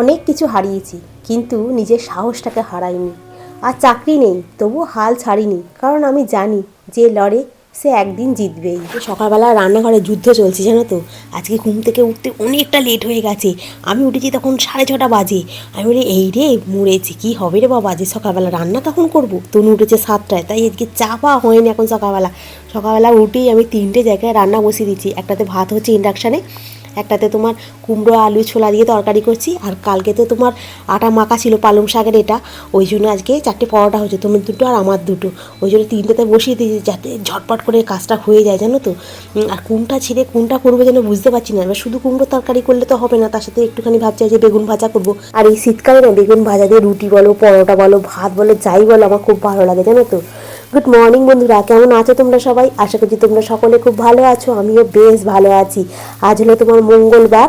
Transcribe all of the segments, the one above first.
অনেক কিছু হারিয়েছি, কিন্তু নিজের সাহসটাকে হারাইনি। আর চাকরি নেই তবু হাল ছাড়িনি, কারণ আমি জানি যে লড়ে সে একদিন জিতবেই। সকালবেলা রান্নাঘরে যুদ্ধ চলছে, জানো তো? আজকে ঘুম থেকে উঠতে অনেকটা লেট হয়ে গেছে। আমি উঠেছি তখন সাড়ে ছটা বাজে। আমি বলি, এই রে, মরেছি, কি হবে রে বাবা? যে সকালবেলা রান্না তখন করব? তনু উঠেছে সাতটায়। তাই এদিকে চা পাওয়া হয়নি এখন সকালবেলা। সকালবেলা উঠেই আমি তিনটে জায়গায় রান্না বসিয়ে দিচ্ছি। একটাতে ভাত হচ্ছে ইন্ডাকশানে একটাতে তোমার কুমড়ো, আলু, ছোলা দিয়ে তরকারি করছি, আর কালকে তো তোমার আটা মাখা ছিল পালং শাকের এটা। ওই জন্য আজকে চারটে পরোটা হয়েছে তোমার দুটো আর আমার দুটো। ওই জন্য তিনটেতে বসিয়ে দিয়েছি যাতে ঝটপট করে কাজটা হয়ে যায়, জানো তো। আর কোনটা ছেড়ে কোনটা করব যেন বুঝতে পারছি না। এবার শুধু কুমড়ো তরকারি করলে তো হবে না, তার সাথে একটুখানি ভাবছি যে বেগুন ভাজা করব। আর এই শীতকালে না, বেগুন ভাজা দিয়ে রুটি বলো, পরোটা বলো, ভাত বলো, যাই বলো, আমার খুব ভালো লাগে, জানো তো। গুড মর্নিং বন্ধুরা। কেমন আছো তোমরা সবাই? আশা করছি তোমরা সকলে খুব ভালো আছো, আমিও বেশ ভালো আছি। আজ হলো তোমার মঙ্গলবার,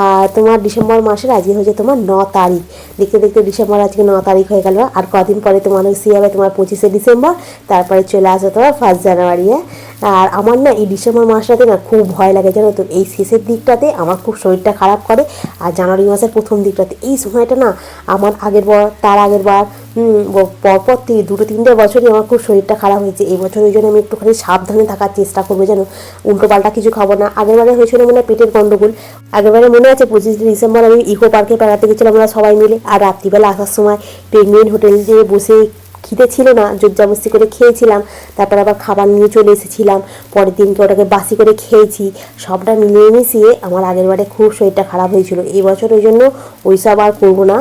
আর তোমার ডিসেম্বর মাসের আজকে হচ্ছে তোমার ন তারিখ। দেখতে দেখতে ডিসেম্বর আজকে ন তারিখ হয়ে গেল। আর কদিন পরে তোমার হচ্ছে হবে তোমার পঁচিশে ডিসেম্বর, তারপরে চলে আসো তোমার ফার্স্ট জানুয়ারি হ্যাঁ আর আমার না এই ডিসেম্বর মাসটাতে না খুব ভয় লাগে, জানো তো? এই শেষের দিকটাতে আমার খুব শরীরটা খারাপ করে আর জানুয়ারি মাসের প্রথম দিকটাতে। এই সময়টা না আমার আগের বার, তার আগের বার পরপর দুটো তিনটে বছরই আমার খুব শরীরটা খারাপ হয়েছে। এই বছর ওই জন্য আমি একটুখানি সাবধানে থাকার চেষ্টা করব যেন উল্টো পাল্টা কিছু খাব না। আগের বারে হয়েছিল মনে হয় পেটের গন্ডগোল। আগেরবারে মনে আছে পঁচিশে ডিসেম্বর আমি ইকো পার্কে বেড়াতে গেছিলাম আমরা সবাই মিলে। আর রাত্রিবেলা আসার সময় পেঙ্গুইন হোটেল যেয়ে বসে খিদে ছিল না জোরজাবস্তি করে খেয়েছিলাম, তারপর আবার খাবার নিয়ে চলে এসেছিলাম। পরের দিনকে ওটাকে বাসি করে খেয়েছি। সবটা মিলিয়ে মিশিয়ে আমার আগের বারে খুব শরীরটা খারাপ হয়েছিল। এই বছর ওই জন্য ওইসব আর করব না।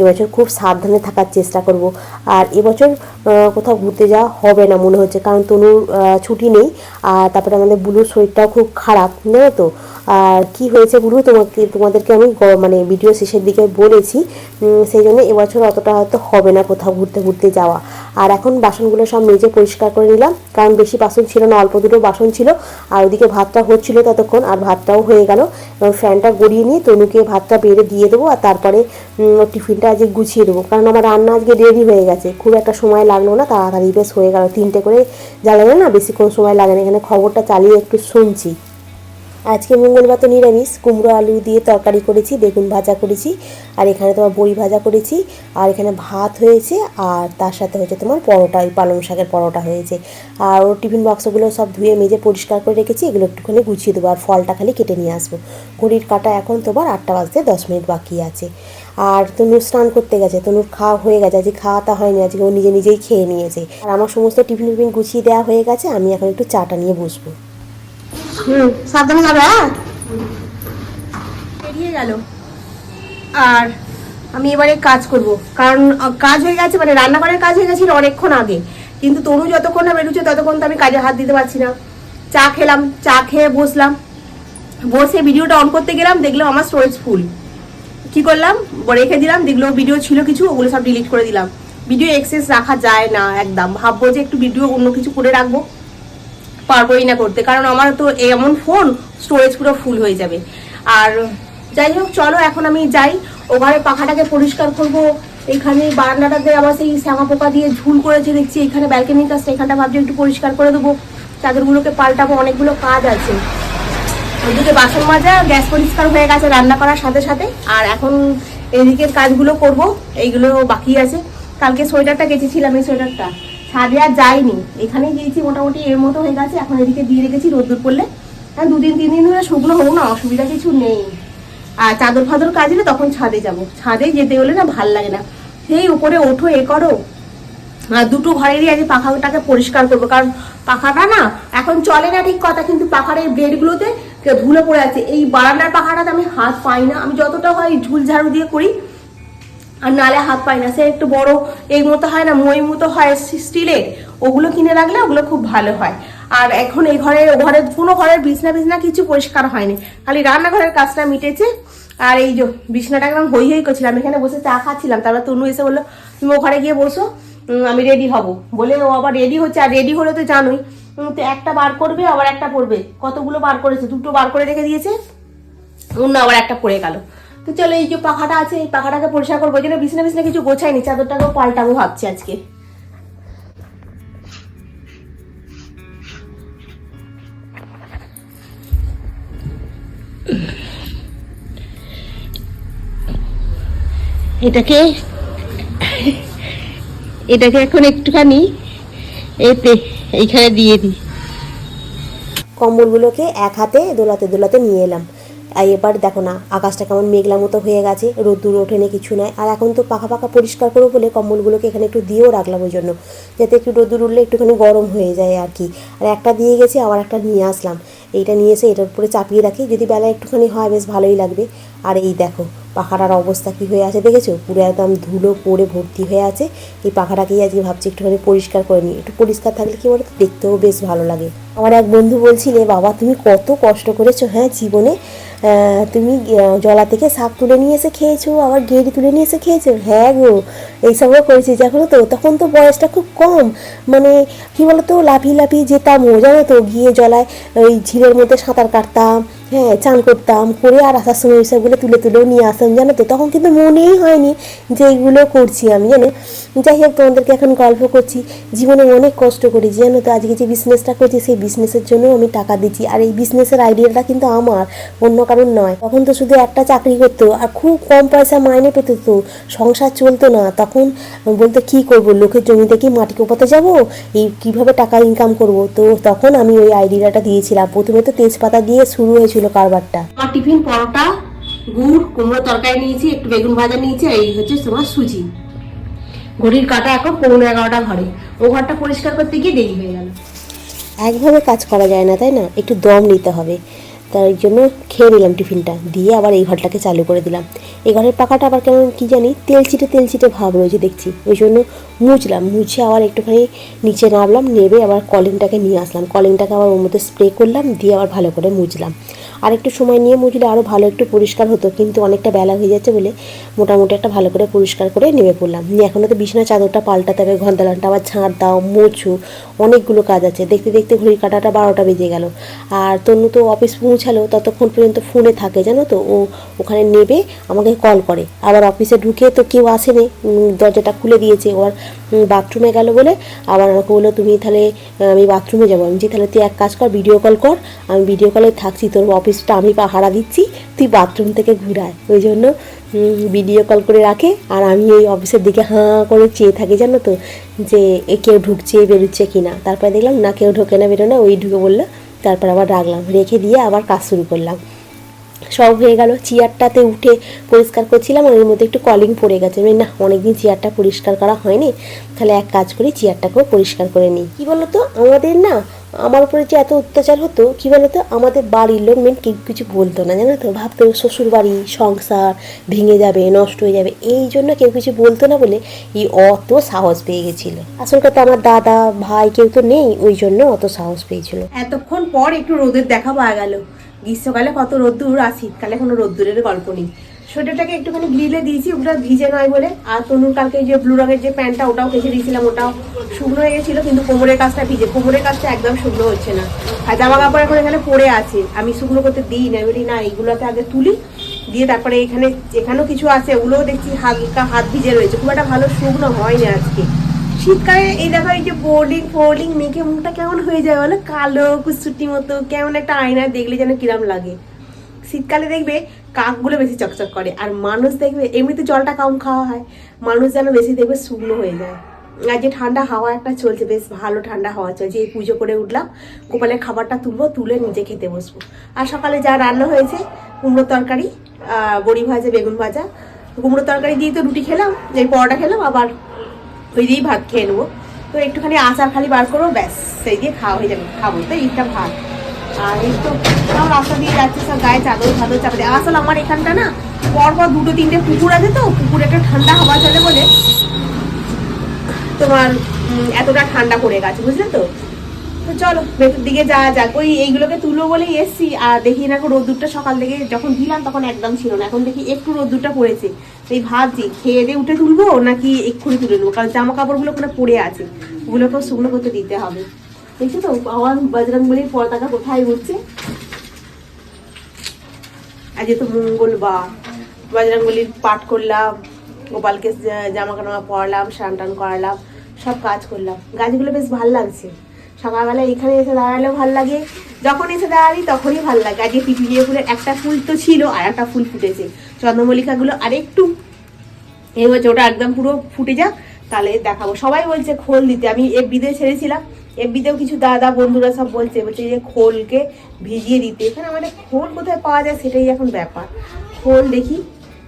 এবছর খুব সাবধানে থাকার চেষ্টা করব। আর এবছর কোথাও ঘুরতে যাওয়া হবে না মনে হচ্ছে। কারণ তনুর ছুটি নেই। আর তারপরে আমাদের বুলুর শরীরটাও খুব খারাপ, জানো তো? আর কি হয়েছে বুলু তোমাকে, তোমাদেরকে আমি মানে ভিডিও শেষের দিকে বলেছি। সেই জন্য এবছর অতটা হয়তো হবে না কোথাও ঘুরতে ঘুরতে যাওয়া। আর এখন বাসনগুলো সব মেজে পরিষ্কার করে নিলাম। কারণ বেশি বাসন ছিল না, অল্প দুটো বাসন ছিল। আর ওদিকে ভাতটা হচ্ছিল ততক্ষণ, আর ভাতটাও হয়ে গেল। ফ্যানটা গড়িয়ে নিয়ে তনুকে ভাতটা বেড়ে দিয়ে দেবো, আর তারপরে টিফিনটা আজকে গুছিয়ে দেবো। কারণ আমার রান্না আজকে রেডি হয়ে গেছে। খুব একটা সময় লাগল না, তাড়াতাড়ি বেশ হয়ে গেল। তিনটে করে জ্বালালে না বেশিক্ষণ সময় লাগে না। এখানে খবরটা চালিয়ে একটু শুনছি। আজকে মঙ্গলবার তো নিরামিষ, কুমড়ো, আলু দিয়ে তরকারি করেছি, বেগুন ভাজা করেছি, আর এখানে তোমার বড়ি ভাজা করেছি, আর এখানে ভাত হয়েছে, আর তার সাথে হচ্ছে তোমার পরোটা, ওই পালং শাকের পরোটা হয়েছে। আর ওর টিফিন বক্সগুলো সব ধুয়ে মেজে পরিষ্কার করে রেখেছি, এগুলো একটুখানি গুছিয়ে দেবো, আর ফলটা খালি কেটে নিয়ে আসব। ঘড়ির কাটা এখন তোমার আটটা বাজতে দশ মিনিট বাকি আছে। আর তনু স্নান করতে গেছে, তনুর খাওয়া হয়ে গেছে, আজকে খাওয়াটা হয়নি, আজকে ও নিজে নিজেই খেয়ে নিয়েছে। আর আমার সমস্ত টিফিন টিফিন গুছিয়ে দেওয়া হয়ে গেছে, আমি এখন একটু চাটা নিয়ে বসবো। হুম, সাবধানে যাবে হ্যাঁ? বেরিয়ে গেল। আর আমি এবারে কাজ করব। কারণ কাজ হয়ে গেছে মানে রান্নাঘরের কাজ হয়ে গেছিল অনেকক্ষণ আগে। কিন্তু তনু যতক্ষণ না বেরোচ্ছে, ততক্ষণ তো আমি কাজে হাত দিতে পারছি না। চা খেলাম, চা খেয়ে বসলাম। বসে ভিডিওটা অন করতে গেলাম, দেখলাম আমার স্টোরেজ ফুল কি করলাম? রেখে দিলাম, দেখল ভিডিও ছিল কিছু, ওগুলো সব ডিলিট করে দিলাম। ভিডিও এক্সেস রাখা যায় না, একদম। ভাববো যে একটু ভিডিও অন্য কিছু করে রাখব। পারবোই না করতে, কারণ আমার তো এমন ফোন স্টোরেজ পুরো ফুল হয়ে যাবে। আর যাই হোক, চলো এখন আমি যাই, ওভারে পাখাটাকে পরিষ্কার করব। এখানে বারান্দাটাতে আবার সেই শ্যামা পোকা দিয়ে ঝুল করেছে, দেখছি এখানে ব্যালকনির কাছে এখানটা ভাবছি একটু পরিষ্কার করে দেবো। চাদরগুলোকে পাল্টাবো, অনেকগুলো কাজ আছে। ওদিকে বাসন মাজা, গ্যাস পরিষ্কার হয়ে গেছে, রান্না করার সাথে সাথে। আর এখন এদিকের কাজগুলো করব, এইগুলো বাকি আছে। কালকে সোয়েটারটা কেচেছিলাম, এই সোয়েটারটা। ছাদে আর যাইনি এখানেই দিয়েছি মোটামুটি এর মতো হয়ে গেছে। এখন এদিকে দিয়ে রেখেছি রোদ্দুর পড়লে। হ্যাঁ দুদিন, তিন দিন ধরে শুকনো হোক না, অসুবিধা কিছু নেই। আর চাদর ফাদর কাজলে তখন ছাদে যাব। ছাদে যেতে হলে না ভালো লাগে না। সেই উপরে ওঠো, এ করো। আর দুটো ঘরেরই আজ পাখাটাকে পরিষ্কার করব। কারণ পাখাটা না, এখন চলে না ঠিক কথা, কিন্তু পাখার এই ব্লেডগুলোতে ধুলো পড়ে আছে। এই বারান্দার পাখাটাতে আমি হাত পাই না। আমি যতটা হয় ঝুল ঝাড়ু দিয়ে করি আর নালে হাত পাই না। সে একটু বড়, এই মতো হয় না, মই মতো হয় স্টিলের ওগুলো কিনে রাখলে ওগুলো খুব ভালো হয়। আর এখন এই ঘরের, ও ঘরের, কোনো ঘরের বিছনা বিছনা কিছু পরিষ্কার হয়নি। খালি রান্নাঘরের কাজটা মিটেছে। আর এই যে বিছনাটা একদম হই হই করছিলাম, এখানে বসে চা খাচ্ছিলাম। তারপর তনু এসে বলল, তুমি ও ঘরে গিয়ে বসো আমি রেডি হব। বলে ও আবার রেডি হচ্ছে, আর রেডি হলে তো জানোই তো একটা বার করবে, আবার একটা পড়বে কতগুলো বার করেছে? দুটো বার করে রেখে দিয়েছে। অন্য আবার একটা পড়ে গেল। তো চলো এই যে পাখাটা আছে, এই পাখাটাকে পরিষ্কার করব। ওই জন্য বিছনা বিছনা কিছু গোছাইনি, চাদরটাকেও পাল্টাবো ভাবছি আজকে। এটাকে এটাকে এখন একটুখানি এতে, এইখানে দিয়ে দিই। কম্বলগুলোকে এক হাতে, দোলাতে দোলাতে নিয়ে এলাম। আর এবার দেখো না, আকাশটা কেমন মেঘলা মতো হয়ে গেছে, রোদ্দুর ওঠেনে, কিছু নয় আর এখন তো পাখা পাখা পরিষ্কার করব বলে কম্বলগুলোকে এখানে একটু দিয়েও রাখলাম ওই জন্য, যাতে একটু রোদ্দুর উঠলে একটুখানি গরম হয়ে যায় আর কি। আর একটা দিয়ে গেছি, আবার একটা নিয়ে আসলাম। এইটা নিয়ে এসে এটার উপরে চাপিয়ে রাখি, যদি বেলা একটুখানি হয় বেশ ভালোই লাগবে। আর এই দেখো, পাখাটার অবস্থা কী হয়ে আছে দেখেছ? পুরো একদম ধুলো পড়ে ভর্তি হয়ে আছে। এই পাখাটাকেই আজকে ভাবছি একটুখানি পরিষ্কার করে নিই। একটু পরিষ্কার থাকলে কি বলতো? দেখতেও বেশ ভালো লাগে। আমার এক বন্ধু বলছিলে বাবা, তুমি কত কষ্ট করেছ হ্যাঁ জীবনে? তুমি জলা থেকে শাক তুলে নিয়ে এসে খেয়েছো, আবার গেড়ি তুলে নিয়ে এসে খেয়েছো? হ্যাঁ গো এইসবও করেছি দেখো তো, তখন তো বয়সটা খুব কম। মানে কী বলতো, লাফিয়ে লাফিয়ে যেতাম ও জানো তো, গিয়ে জলায় ওই ঝিলের মধ্যে সাঁতার কাটতাম হ্যাঁ চান করতাম, করে আর আসার সময় ওইসবগুলো তুলে তুলেও নিয়ে আসতাম, জানো তো? তখন কিন্তু মনেই হয়নি যে এইগুলো করছি আমি, জানো? যাই হোক, তোমাদেরকে এখন গল্প করছি। জীবনে অনেক কষ্ট করেছি, জানো তো? আজকে যে বিজনেসটা করছি, সেই বিজনেসের জন্য আমি টাকা দিচ্ছি। আর এই বিজনেসের আইডিয়াটা কিন্তু আমার, অন্য কারণ নয়। তখন তো শুধু একটা চাকরি করতো, আর খুব কম পয়সা মাইনে পেত তো। সংসার চলতো না। তখন বলতো, কি করব? লোকের জমিতে কি মাটি কোপাতে যাব? এই কীভাবে টাকা ইনকাম করব? তো তখন আমি ওই আইডিয়াটা দিয়েছিলাম। প্রথমে তো তেজপাতা দিয়ে শুরু হয়েছিল। কারবারটা। আমার টিফিন পরোটা গুড় কুমড়ো তরকারি নিয়েছি একটু বেগুন ভাজা নিয়েছি আর এই হচ্ছে তোমার সুজি। ঘড়ির কাটা এখন পৌনে এগারোটা ঘরে। ও ঘরটা পরিষ্কার করতে গিয়ে দেরি হয়ে গেল। একভাবে কাজ করা যায় না তাই না? একটু দম নিতে হবে। তাই জন্য খেয়ে নিলাম টিফিনটা। দিয়ে আবার এই ঘরটাকে চালু করে দিলাম। এই ঘরের পাকাটা আবার কেমন কি জানি তেল চিটে তেল চিটে ভাব রয়েছে দেখছি। ওই জন্য মুছলাম, মুছে আবার একটুখানি নিচে নামলাম নেবে আবার কলিংটাকে নিয়ে আসলাম। কলিংটাকে আবার ওর মধ্যে স্প্রে করলাম, দিয়ে আবার ভালো করে মুছলাম। আর একটু সময় নিয়ে মুছলে আরও ভালো একটু পরিষ্কার হতো, কিন্তু অনেকটা বেলা হয়ে যাচ্ছে বলে মোটামুটি একটা ভালো করে পরিষ্কার করে নেমে পড়লাম। নিয়ে এখনও তো বিছানা চাদরটা পাল্টাতে হবে, ঘন্টালানটা আবার ঝাঁট দাও, মোছো, অনেকগুলো কাজ আছে। দেখতে দেখতে ঘড়ির কাটাটা বারোটা বেজে গেল। আর তনু তো অফিস পৌঁছালো ততক্ষণ পর্যন্ত ফোনে থাকে জানো তো? ও ওখানে নেবে আমাকে কল করে। আবার অফিসে ঢুকে তো কেউ আসেনি দরজাটা খুলে দিয়েছে। ওর বাথরুমে গেল বলে আবার আমাকে বলল তুমি তাহলে আমি বাথরুমে যাব। আমি বলছি, তাহলে তুই এক কাজ কর ভিডিও কল কর। আমি ভিডিও কলে থাকছি তোর অফিসটা আমি পাহারা দিচ্ছি তুই বাথরুম থেকে ঘুরায়। ওই জন্য ভিডিও কল করে রাখে। আর আমি এই অফিসের দিকে হাঁ করে চেয়ে থাকি জানো তো? যে কেউ ঢুকছে বেরোচ্ছে কি না তারপরে দেখলাম না কেউ ঢোকে না বেরো না। ওই ঢুকে বলল তারপর আবার রাখলাম রেখে দিয়ে আবার কাজ শুরু করলাম। সব হয়ে গেল। চেয়ারটাতে উঠে পরিষ্কার করছিলাম এর মধ্যে একটু কলিং পড়ে গেছে। না, অনেকদিন চেয়ারটা পরিষ্কার করা হয়নি। তাহলে এক কাজ করি, চেয়ারটাকেও পরিষ্কার করে নিই। কী বলতো? আমাদের না, আমার উপরে যে এত অত্যাচার হতো, কী বলতো? আমাদের বাড়ির লোক মেন কেউ কিছু বলতো না, জানো তো? ভাবতো শ্বশুর বাড়ি সংসার ভেঙে যাবে, নষ্ট হয়ে যাবে। এই জন্য কেউ কিছু বলতো না বলে এই অত সাহস পেয়ে গেছিল। আসল কথা আমার দাদা, ভাই কেউ তো নেই, ওই জন্য অত সাহস পেয়েছিল। এতক্ষণ পর একটু রোদের দেখা পাওয়া গেল। গ্রীষ্মকালে কত রোদ্দুর আর শীতকালে কোনো রোদ্দুরের গল্প নেই। সোয়েটারটাকে একটুখানি গ্রিলে দিয়েছি, ওটা ভিজে নয় বলে। আর তনুর কালকে যে ব্লু রঙের যে প্যান্টটা, ওটাও কেচে দিয়েছিলাম, ওটাও শুকনো হয়ে গেছিল, কিন্তু কোমরের কাজটা ভিজে। কোমরের কাজটা একদম শুকনো হচ্ছে না। আর জামা কাপড় এখন এখানে পড়ে আছে। আমি শুকনো করতে দিই না বলি, না, এইগুলোকে আগে তুলি। দিয়ে তারপরে এখানে এখানেও কিছু আছে, ওগুলোও দেখছি হালকা হাত ভিজে রয়েছে। খুব একটা ভালো শুকনো হয়নি আজকে। শীতকালে এই দেখো, এই যে বোর্ডিং ফোল্ডিং মেখে মুখটা কেমন হয়ে যায় বলো? কালো কুচুটি মতো, কেমন একটা আয়নায় দেখলে যেন কিরম লাগে। শীতকালে দেখবে কাকগুলো বেশি চকচক করে, আর মানুষ দেখবে এমনিতে জলটা কম খাওয়া হয়। মানুষ যেন বেশি দেখবে শুকনো হয়ে যায়। আর যে ঠান্ডা হাওয়া একটা চলছে, বেশ ভালো ঠান্ডা হাওয়া চলছে। এই পুজো করে উঠলাম, গোপালের খাবারটা তুলবো, তুলে নিজে খেতে বসবো। আর সকালে যা রান্না হয়েছে কুমড়ো তরকারি বড়ি ভাজা, বেগুন ভাজা। কুমড়ো তরকারি দিয়ে তো রুটি খেলাম, এই পরোটা খেলাম, আবার ওই দিয়েই ভাত খেয়ে নেব। তো একটুখানি আচার খালি বার করব, ব্যাস, সেই দিয়ে খাওয়া হয়ে যাবে। খাব তো এইটা ভাত। আর এই তো সব রাস্তা দিয়ে যাচ্ছে, সব গায়ে চাদর ফাদর চাপাতে আসলে আমার এখানটা না, পরপর দুটো তিনটে পুকুর আছে তো পুকুরে একটা ঠান্ডা হাওয়া চলে বলে তোমার এতটা ঠান্ডা পড়ে গেছে, বুঝলে তো? তো চলো, ভেতর দিকে যাওয়া যাক। ওই এইগুলোকে তুলো বলেই এসছি। আর দেখি না রোদ্দুরটা সকাল থেকে যখন দিলাম তখন একদম ছিল না। এখন দেখি একটু রোদ্দুরটা পড়েছে। সেই ভাবছি, খেয়ে দিয়ে উঠে তুলবো নাকি এক্ষুনি তুলে নেব? কারণ জামা কাপড়গুলো ওখানে পড়ে আছে। ওগুলোকেও শুকনো করতে দিতে হবে। দেখছ তো আমার বজরং বলির পতাকা কোথায় উঠছে আজ তো মঙ্গলবার। বজরঙ্গলির পাঠ করলাম, গোপালকে জামা কামা পরালাম স্নান টান করালাম, সব কাজ করলাম। গাছগুলো বেশ ভালো লাগছে। সকালবেলা এখানে এসে দাঁড়ালেও ভালো লাগে। যখন এসে দাঁড়ালি তখনই ভালো লাগে। আজকে পিটুলিয়া ফুলের একটা ফুল তো ছিল আর একটা ফুল ফুটেছে। চন্দ্রমল্লিকাগুলো আর একটু এই হচ্ছে ওটা একদম পুরো ফুটে যাক, তাহলে দেখাবো। সবাই বলছে খোল দিতে। আমি এফবিতে ছেড়েছিলাম। এফবিতেও কিছু দাদা বন্ধুরা সব বলছে বলছে যে খোলকে ভিজিয়ে দিতে। এখানে আমাদের খোল কোথায় পাওয়া যায় সেটাই এখন ব্যাপার। খোল দেখি,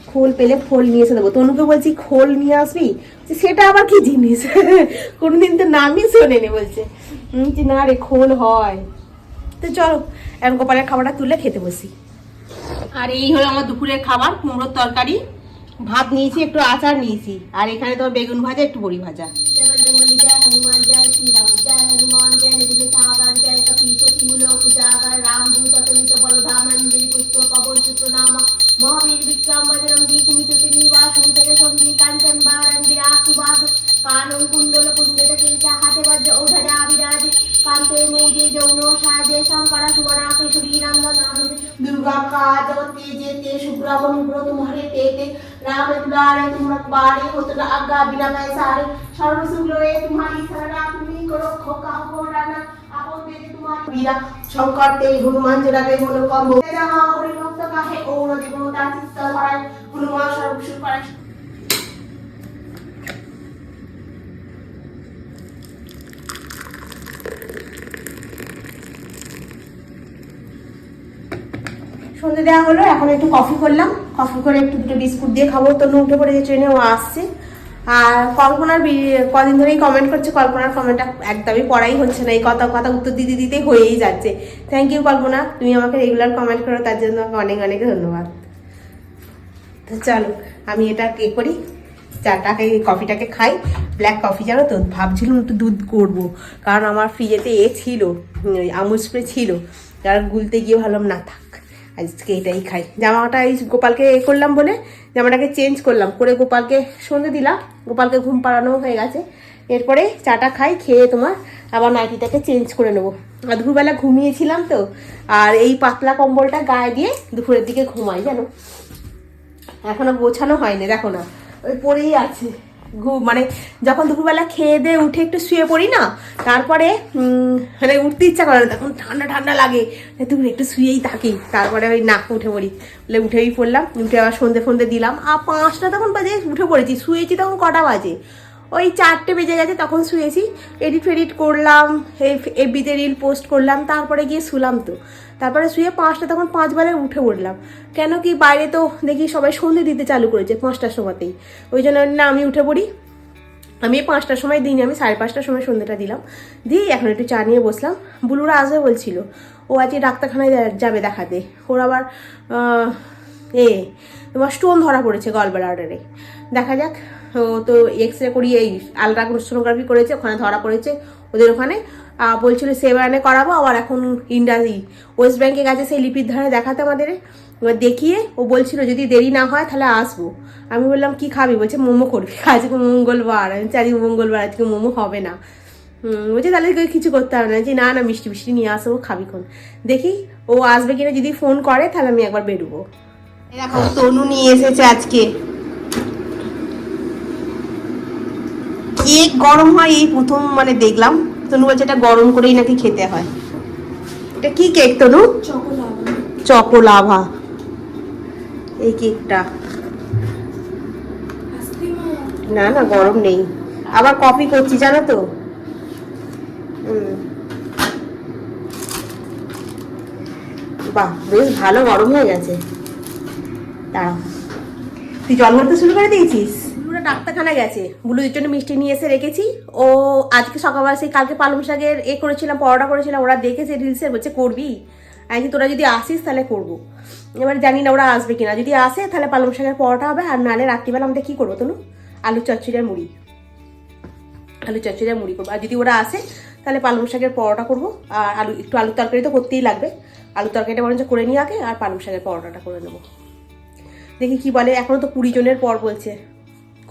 খোল পেলে খোল নিয়ে এসে দেবো। তনুকে বলছি, খোল নিয়ে আসবি? সেটা আবার কি জিনিস? কোনোদিন তো নামই শোনেনি, বলছে। বলছি, না রে খোল হয়। তো চলো এখন গোপালের খাবারটা তুলে খেতে বসি। আর এই হলো আমার দুপুরের খাবার কুমড়োর তরকারি। ভাত নিয়েছি একটু আচার নিয়েছি। আর এখানে তোমার বেগুন ভাজা একটু বড়ি ভাজা। রাম महावीर विक्रम वज्रम दीकुमितुति निवासुतल संगी कांचन बाणं विरासु वासु कानं कुंडल कुंडल केचा हाते वज्र ओढडा विराजे कांते मोजे जौनो साजे शंकर सुवर्ण केशरी नंदन दुर्गा का जवते जेते शुभ्रवम व्रत तुम्हारे तेते राम दुलारे तुम रखवारे हो तुला अग्गा बिना मैं सारे सर्व सुख लोए तुम्हारी सरा तुम्ही करो खोका हो राना আপন দেবে তোমার বীরা শঙ্কর তে হনুমান জোড়াতে মনো যাহা হরি কাহে ওর দেব তার চিত্ত হনুমান সর্বসুর করে সন্ধে দেওয়া হলো, এখন একটু কফি করলাম। কফি করে একটু দুটো বিস্কুট দিয়ে খাব। তো উঠে পড়ে যে ট্রেনে ও আসছে। আর কল্পনার কদিন ধরেই কমেন্ট করছে, কল্পনার কমেন্টটা একদমই পড়াই হচ্ছে না। এই কথা কথা উত্তর দিতে দিতে হয়েই যাচ্ছে। Thank you Kalpana. তুমি আমাকে রেগুলার কমেন্ট করো, তার জন্য তোমাকে অনেক অনেক ধন্যবাদ। তো চলো, আমি এটা কে করি। চাটাকে কফিটাকে খাই। ব্ল্যাক কফি জানো তো? ভাবছিলাম একটু দুধ করব। কারণ আমার ফ্রিজেতে এ ছিল আমুল স্প্রে ছিল। আর গুলতে গিয়ে ভাবলাম, না থাক। আজকে এটাই খাই। জামাটা এই গোপালকে এ করলাম বলে জামাটাকে চেঞ্জ করলাম। করে গোপালকে সন্ধে দিলাম। গোপালকে ঘুম পাড়ানো হয়ে গেছে। এরপরে চাটা খাই, খেয়ে তোমার আবার নাইটিটাকে চেঞ্জ করে নেব। আর দুপুরবেলা ঘুমিয়েছিলাম তো, আর এই পাতলা কম্বলটা গায়ে দিয়ে দুপুরের দিকে ঘুমাই, জানো? এখনও গোছানো হয়নি, দেখো না। ওই পরেই আছে। মানে যখন দুপুরবেলা খেয়ে দিয়ে উঠে একটু শুয়ে পড়ি না, তারপরে মানে উঠতে ইচ্ছা করে না, তখন ঠান্ডা ঠান্ডা লাগে। তুমি একটু শুয়েই থাকি। তারপরে ওই নাক উঠে পড়ি। বলে, উঠেই পড়লাম, উঠে আবার সন্ধে ফন্দে দিলাম। আর পাঁচটা তখন বাজে, উঠে পড়েছি, শুয়েছি তখন কটা বাজে? ওই চারটে বেজে গেছে, তখন শুয়েছি। এডিট ফেডিট করলাম এফবিতে রিল পোস্ট করলাম, তারপরে গিয়ে শুলাম তো। তারপরে শুয়ে পাঁচটা, তখন পাঁচ উঠে পড়লাম কেন কি বাইরে তো দেখি সবাই সন্ধে দিতে চালু করেছে পাঁচটার সময়তেই। ওই জন্য না আমি উঠে পড়ি। আমি পাঁচটার সময় দিইনি, আমি সাড়ে পাঁচটার সময় সন্ধ্যেটা দিলাম। দিয়ে এখন একটু চা নিয়ে বসলাম। বুলুরা আসবে বলছিল, ও আজকে ডাক্তারখানায় যাবে দেখাতে। ওর আবার এ, তোমার স্টোন ধরা পড়েছে গলব্লাডারে দেখা যাক তো এক্স রে করিয়ে এই আলট্রাসোনোগ্রাফি করেছে, ওখানে ধরা পড়েছে ওদের ওখানে। বলছিল সেবানে করাবো, আবার এখন ইন্ডাজি ওয়েস্ট ব্যাংকে গেছে সেই লিপির ধারে দেখাতে আমাদের। এবার দেখিয়ে ও বলছিল, যদি দেরি না হয় তাহলে আসব। আমি বললাম, কি খাবি? বলছে, মোমো করবি। আজকে মঙ্গলবার, আমি চারি মঙ্গলবার, আজকে মোমো হবে না। বলছে, তাহলে কিছু করতে হবে না। যে না না, মিষ্টি মিষ্টি নিয়ে আসব খাবি কোন দেখি ও আসবে কিনা, যদি ফোন করে, তাহলে আমি একবার বেরোবো। এরকম তনু নিয়ে এসেছে আজকে। কেক গরম হয়, এই প্রথম মানে দেখলাম। তনু বলছে, এটা গরম করেই নাকি খেতে হয়। এটা কি কেক, তনু? চকোলাভা। এই কেকটা। না না, গরম নেই। আবার কপি করছি, জানো তো। বাহ, বেশ ভালো গরম হয়ে গেছে। তুই জল ভরতে শুরু করে দিয়েছিস? ডাক্তারখানা গেছে। বুলুদের জন্য মিষ্টি নিয়ে এসে রেখেছি। ও আজকে সকালবেলা সেই কালকে পালং শাকের এ করেছিলাম, পরোটা করেছিলাম, ওরা দেখেছে রিলসে বলছে, করবি? আমি তোরা যদি আসিস তাহলে করব। এবার জানি না ওরা আসবে কিনা। যদি আসে তাহলে পালং শাকের পরোটা হবে, আর নালে রাত্রিবেলা আমাদের কী করব তনু? আলু চচ্চড়ি আর মুড়ি। আলু চচ্চড়ি আর মুড়ি করব। আর যদি ওরা আসে তাহলে পালং শাকের পরোটা করব। আর আলু, একটু আলু তরকারি তো করতেই লাগবে। আলু তরকারিটা বরঞ্চ করে নিয়ে আগে, আর পালং শাকের পরোটাটা করে নেব। দেখি কি বলে, এখনও তো কুড়ি জনের পর বলছে।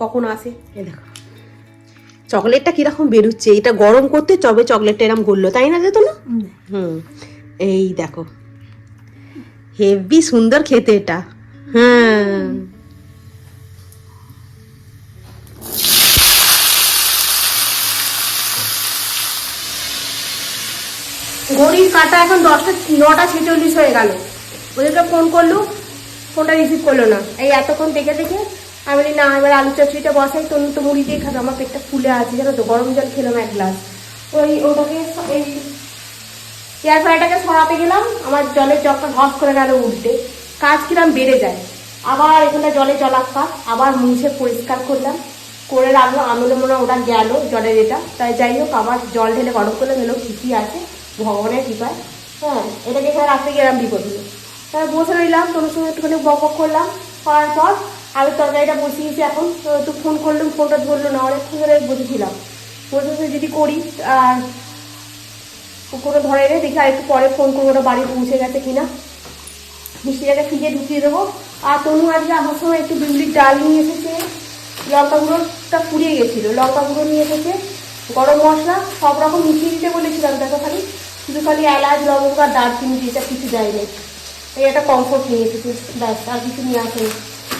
কখন আসে? এ দেখো। চকলেটটা কীরকম বেরোচ্ছে? এটা গরম করতে তবে চকলেটটা এরকম গললো তাই না যেত না হুম। এই দেখো। হেভি সুন্দর খেতে এটা। হ্যাঁ ঘড়ির কাটা এখন দশটা নটা ছেচল্লিশ হয়ে গেল। ওদেরকে ফোন করল ফোনটা রিসিভ করল না। এই এতক্ষণ দেখে দেখে আমি বলি, না, এবার আলু চচ্চড়িটা বসাই তনু তো মুড়ি দিয়ে খাবে, আমার পেটটা ফুলে আছে, জানো তো, গরম জল খেলাম এক গ্লাস। ওই ওটাকে এই এয়ার ফ্রাইটাকে সরাতে গেলাম, আমার জলের জগটা ধস করে গেল উঠতে কাজ কিরাম বেড়ে যায়। আবার এখানে জলে জলাক্কা, আবার মুছে পরিষ্কার করলাম। করে রাখল আমি বললাম মনে ওটা গেল জলের এটা। তাই যাই হোক, আবার জল ঢেলে গরম করলে গেলো কী কী আছে? ভগবানের কৃপায়। হ্যাঁ এটাকে এখানে রাখতে গেলাম বিপদ। হলো তারপর বসে রইলাম তোর সঙ্গে একটুখানি বক করলাম। করার পর আমি তরকারিটা বসিয়েছি এখন। তো ফোন করলাম ফোনটা ধরলো না, অনেকক্ষণ ধরে বসেছিলাম। বসে যদি করি, আর কোনো ধরে রে দেখি আর একটু পরে ফোন করব, ওটা বাড়ি পৌঁছে গেছে কিনা। মিষ্টিটাকে ফ্রিজে ঢুকিয়ে দেবো। আর তনু আজকে আমার সময় একটু বিউলির ডাল নিয়ে এসেছে। লঙ্কা গুঁড়োটা পুড়িয়ে গেছিল লঙ্কা গুঁড়ো নিয়ে এসেছে। গরম মশলা, সব রকম মিশিয়ে দিতে বলেছিলাম, দেখো খালি। শুধু খালি এলাচ, লবঙ্গ আর দারচিনি আর কিছু দেয়নি। এই একটা কমফোর্ট নিয়ে এসেছে, ব্যাস, আর কিছু নিয়ে আসেনি।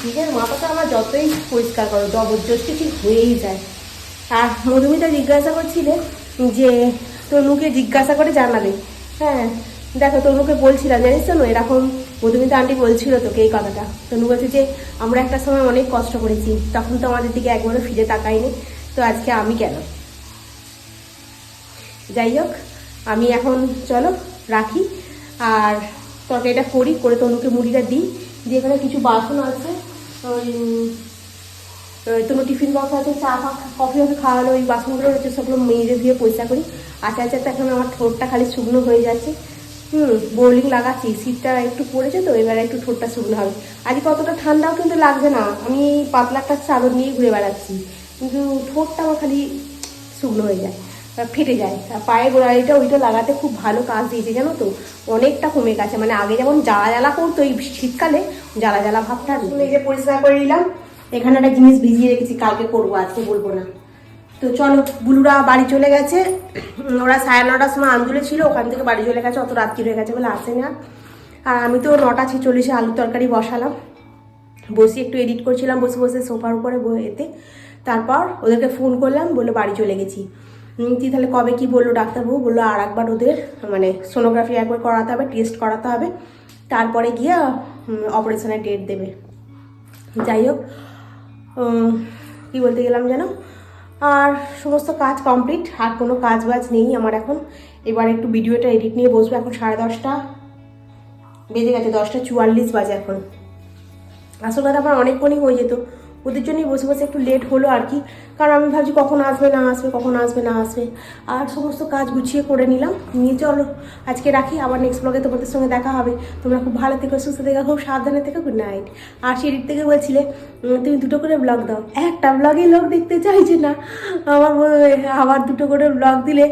নিজের মাথাটা আমার যতই পরিষ্কার করো, জবরদস্তি ঠিক হয়েই যায়। আর মধুমিতা জিজ্ঞাসা করছিলে যে, তনুকে জিজ্ঞাসা করে জানাবে হ্যাঁ দেখো তনুকে বলছিলাম, জানিস তো এরকম মধুমিতা আন্টি বলছিল তোকে এই কথাটা। তনু বলছে যে, আমরা একটা সময় অনেক কষ্ট করেছি, তখন তো আমাদের দিকে একবারও ফিরে তাকাইনি তো আজকে আমি কেন? যাই হোক, আমি এখন চলো রাখি, আর তরকারিটা করি, করে তনুকে মুড়িটা দিই দিয়ে এখানে কিছু বাসন আছে ওই কোনো টিফিন বক্স আছে, চা কফি ফফি খাওয়ানো ওই বাসনগুলো হচ্ছে সবগুলো মেজে ধুয়ে পরিষ্কার করি। আচ্ছা আচ্ছা তো এখন আমার ঠোঁটটা খালি শুকনো হয়ে যাচ্ছে। হুম বোর্লিং লাগাচ্ছি শীতটা একটু পড়েছে তো, এবার একটু ঠোঁটটা শুকনো হবে। আজকে অতটা ঠান্ডাও কিন্তু লাগছে না, আমি পাতলা একটা চাদর নিয়ে ঘুরে বেড়াচ্ছি, কিন্তু ঠোঁটটা আমার খালি শুকনো হয়ে যায়। ফেটে যায়। পায়ে গোড়ালিটা ওইটা লাগাতে খুব ভালো কাজ দিয়েছে, জানো তো? অনেকটা কমে গেছে। মানে আগে যেমন জ্বালা জ্বালা করতো এই শীতকালে, জ্বালা জ্বালা ভাবটা এই যে পরিষ্কার করে নিলাম। এখানে একটা জিনিস ভিজিয়ে রেখেছি, কালকে করব, আজকে বলব না। তো চলো, বুলুরা বাড়ি চলে গেছে। ওরা সাড়ে নটার সময় আন্দোলে ছিল, ওখান থেকে বাড়ি চলে গেছে, অত রাত্রি হয়ে গেছে বলে আসে না। আর আমি তো নটা ছেচল্লিশে আলু তরকারি বসালাম। বসে একটু এডিট করছিলাম, বসে বসে সোফার উপরে এতে। তারপর ওদেরকে ফোন করলাম, বলল বাড়ি চলে গেছি। তুই তাহলে কবে কি বলল ডাক্তারবাবু? বলল আর একবার ওদের মানে সোনোগ্রাফি একবার করাতে হবে টেস্ট করাতে হবে, তারপরে গিয়ে অপারেশনের ডেট দেবে। যাই হোক কি বলতে গেলাম যেন? আর সমস্ত কাজ কমপ্লিট আর কোনো কাজ বাজ নেই আমার এখন। এবার একটু ভিডিওটা এডিট নিয়ে বসবো, এখন সাড়ে দশটা, বেজে গেছে দশটা চুয়াল্লিশ বাজে এখন। আসল কথা আমার অনেকক্ষণই হয়ে যেত। ওদের জন্যই বসে বসে একটু লেট হলো আর কি। কারণ আমি ভাবছি কখন আসবে, না আসবে, কখন আসবে, না আসবে। আর সমস্ত কাজ গুছিয়ে করে নিলাম। নিয়ে চলো, আজকে রাখি। আবার নেক্সট ব্লগে তোমাদের সঙ্গে দেখা হবে। তোমরা খুব ভালো থেকো, সুস্থ থেকো, খুব সাবধানে থেকো। গুড নাইট আর সেদিক থেকে বলছিলে তুমি দুটো করে ব্লগ দাও। একটা ব্লগে লোক দেখতে চাইছে না। আমার আবার দুটো করে ব্লগ দিলে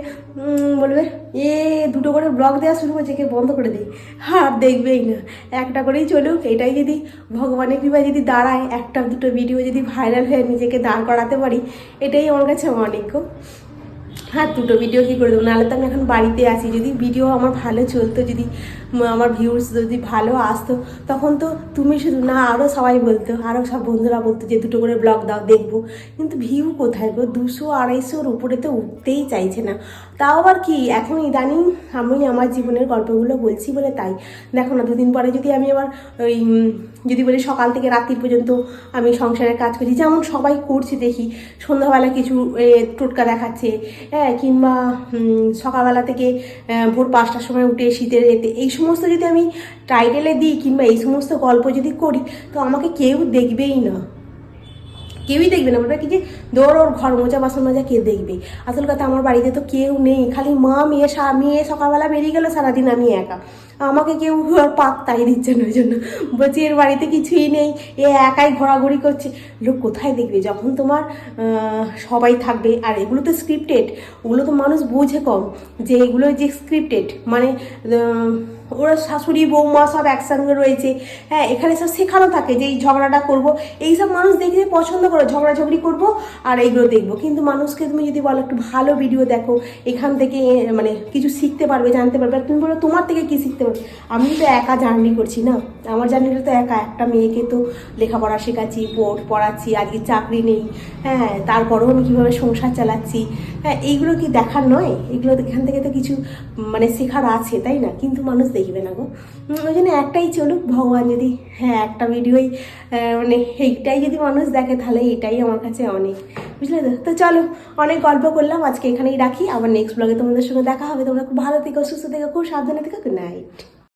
বলবে, এ, দুটো করে ব্লগ দেওয়া শুরু করছে কে বন্ধ করে দিই হ্যাঁ দেখবেই না। একটা করেই চলুক, এটাই যদি ভগবানের কৃপায় যদি দাঁড়ায়, একটা দুটো ভিডিও যদি ভাইরাল হয়ে নিজেকে দাঁড় করাতে পারি, এটাই আমার কাছে অনেক। হ্যাঁ দুটো ভিডিও কী করে দেবো? নাহলে তো আমি এখন বাড়িতে আছি। যদি ভিডিও আমার ভালো চলতো, যদি আমার ভিউজ যদি ভালো আসতো, তখন তো তুমি শুধু না আরও সবাই বলতো আরও সব বন্ধুরা বলতো যে, দুটো করে ব্লগ দাও, দেখব। কিন্তু ভিউ কোথায় গো? দুশো আড়াইশোর উপরে তো উঠতেই চাইছে না। তাও আবার কি, এখন ইদানিং আমি আমার জীবনের গল্পগুলো বলছি বলে তাই। দেখো না, দুদিন পরে যদি আমি আবার ওই, যদি বলি সকাল থেকে রাত্রি পর্যন্ত আমি সংসারের কাজ করছি যেমন সবাই করছি দেখি, সন্ধ্যাবেলা কিছু টোটকা দেখাচ্ছে হ্যাঁ কিংবা সকালবেলা থেকে ভোর পাঁচটার সময় উঠে শীতের এতে, এই সমস্ত যদি আমি টাইটেলে দিই কিংবা এই সমস্ত গল্প যদি করি, তো আমাকে কেউ দেখবেই না। কেউই দেখবে না। বলবে কি যে দৌড় ওর ঘর মোজা বাসন মাজা কে দেখবে? আসল কথা, আমার বাড়িতে তো কেউ নেই। খালি মা, মেয়ে মেয়ে সকালবেলা বেরিয়ে গেলো, সারাদিন আমি একা। আমাকে কেউ পাত্তাই দিচ্ছে না। ওই জন্য বলছি, এর বাড়িতে কিছুই নেই। এ একাই ঘোরাঘুরি করছে। লোক কোথায় দেখবে? যখন তোমার সবাই থাকবে, আর এগুলো তো স্ক্রিপ্টেড ওগুলো তো মানুষ বোঝে কম যে এগুলো যে স্ক্রিপ্টেড মানে ওরা শাশুড়ি, বৌমা সব একসঙ্গে রয়েছে। হ্যাঁ এখানে সব শেখানো থাকে যে এই ঝগড়াটা করব। এইসব মানুষ দেখতে পছন্দ করে, ঝগড়াঝগড়ি করব আর এইগুলো দেখব। কিন্তু মানুষকে তুমি যদি বলো একটু ভালো ভিডিও দেখো, এখান থেকে মানে কিছু শিখতে পারবে, জানতে পারবে। আর তুমি বলো তোমার থেকে কি শিখতে পারবে? আমি তো একা জার্নি করছি না। আমার জার্নিটা তো একা, একটা মেয়েকে তো লেখাপড়া শেখাচ্ছি বোর্ড পড়াচ্ছি, আজকে চাকরি নেই। হ্যাঁ তারপরেও আমি কীভাবে সংসার চালাচ্ছি? হ্যাঁ এইগুলো কি দেখার নয়? এগুলো এখান থেকে তো কিছু মানে শেখার আছে, তাই না? কিন্তু মানুষ দেখবে না গো। ওই জন্য একটাই চলুক, ভগবান যদি হ্যাঁ একটা ভিডিওই মানে এইটাই যদি মানুষ দেখে, তাহলে এটাই আমার কাছে অনেক, বুঝলে তো? তো চলো, অনেক গল্প করলাম, আজকে এখানেই রাখি। আবার নেক্সট ব্লগে তোমাদের সঙ্গে দেখা হবে। তোমরা খুব ভালো থেকো, সুস্থ থেকো, খুব সাবধানে থেকো গুড নাইট